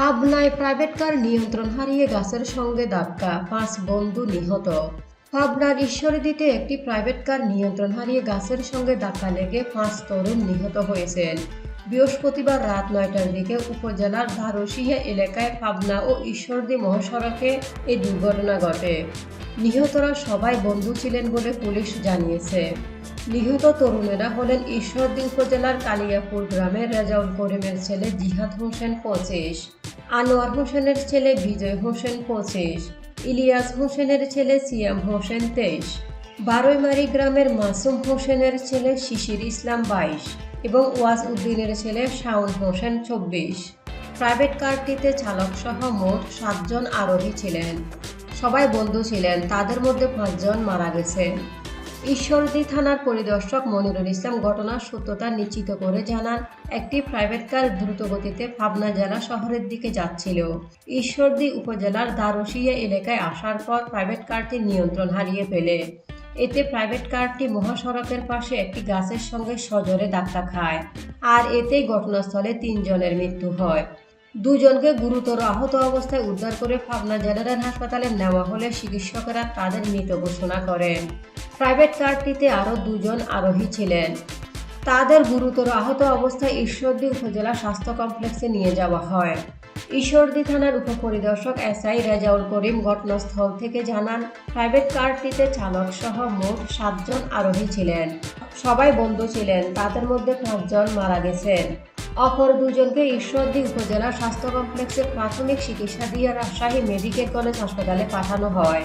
পাবনায় private car নিয়ন্ত্রণ হারিয়ে গাছের সঙ্গে ধাক্কা পাঁচ বন্ধু নিহত। পাবনার ঈশ্বরদীতে একটি প্রাইভেট কার নিয়ন্ত্রণ হারিয়ে গাছের সঙ্গে ধাক্কা লেগে পাঁচ তরুণ নিহত হয়েছেন। বৃহস্পতিবার রাত নয়টার দিকে উপজেলার ধারসিয়া এলাকায় পাবনা ও ঈশ্বরদী মহাসড়কে এই দুর্ঘটনা ঘটে। নিহতরা সবাই বন্ধু ছিলেন বলে পুলিশ জানিয়েছে। নিহত তরুণেরা হলেন ঈশ্বরদী উপজেলার কালিয়াপুর গ্রামের রেজাউল করিমের ছেলে জিহাদ হোসেন পঁচিশ। আনোয়ার হোসেনের ছেলে বিজয় হোসেন পঁচিশ, ইলিয়াস হোসেনের ছেলে সিয়াম হোসেন তেইশ বারৈমারি গ্রামের মাসুম হোসেনের ছেলে শিশির ইসলাম বাইশ এবং ওয়াজ উদ্দিনের ছেলে শাওন হোসেন চব্বিশ। প্রাইভেট কারটিতে চালকসহ মোট সাতজন আরোহী ছিলেন। সবাই বন্ধু ছিলেন, তাদের মধ্যে পাঁচজন মারা গেছেন। ঈশ্বরদী থানার পরিদর্শক মনিরুল ইসলাম ঘটনার সত্যতা নিশ্চিত করে জানান, একটি প্রাইভেট কার দ্রুতগতিতে পাবনা জেলা শহরের দিকে যাচ্ছিল। ঈশ্বরদী উপজেলার দারুশিয়া এলাকায় আসার পর প্রাইভেট কারটি নিয়ন্ত্রণ হারিয়ে ফেলে। এতে প্রাইভেট কারটি মহাসড়কের পাশে একটি গাছের সঙ্গে সজোরে ধাক্কা খায়। আর এতেই ঘটনাস্থলে তিনজনের মৃত্যু হয়। দুজনকে গুরুতর আহত অবস্থায় উদ্ধার করে পাবনা জেনারেল হাসপাতালে নেওয়া হলে চিকিৎসকেরা তাদের মৃত ঘোষণা করেন। প্রাইভেট কারটিতে আরও দুজন আরোহী ছিলেন। তাদের গুরুতর আহত অবস্থায় ঈশ্বরদী উপজেলা স্বাস্থ্য কমপ্লেক্সে নিয়ে যাওয়া হয়। ঈশ্বরদী থানার উপপরিদর্শক এসআই রেজাউল করিম ঘটনাস্থল থেকে জানান, প্রাইভেট কারটিতে চালক সহ মোট সাতজন আরোহী ছিলেন। সবাই বন্ধু ছিলেন, তাদের মধ্যে পাঁচজন মারা গেছেন। অপর দুজনকে ঈশ্বরদী উপজেলা স্বাস্থ্য কমপ্লেক্সে প্রাথমিক চিকিৎসা দিয়ে রাজশাহী মেডিকেল কলেজ হাসপাতালে পাঠানো হয়।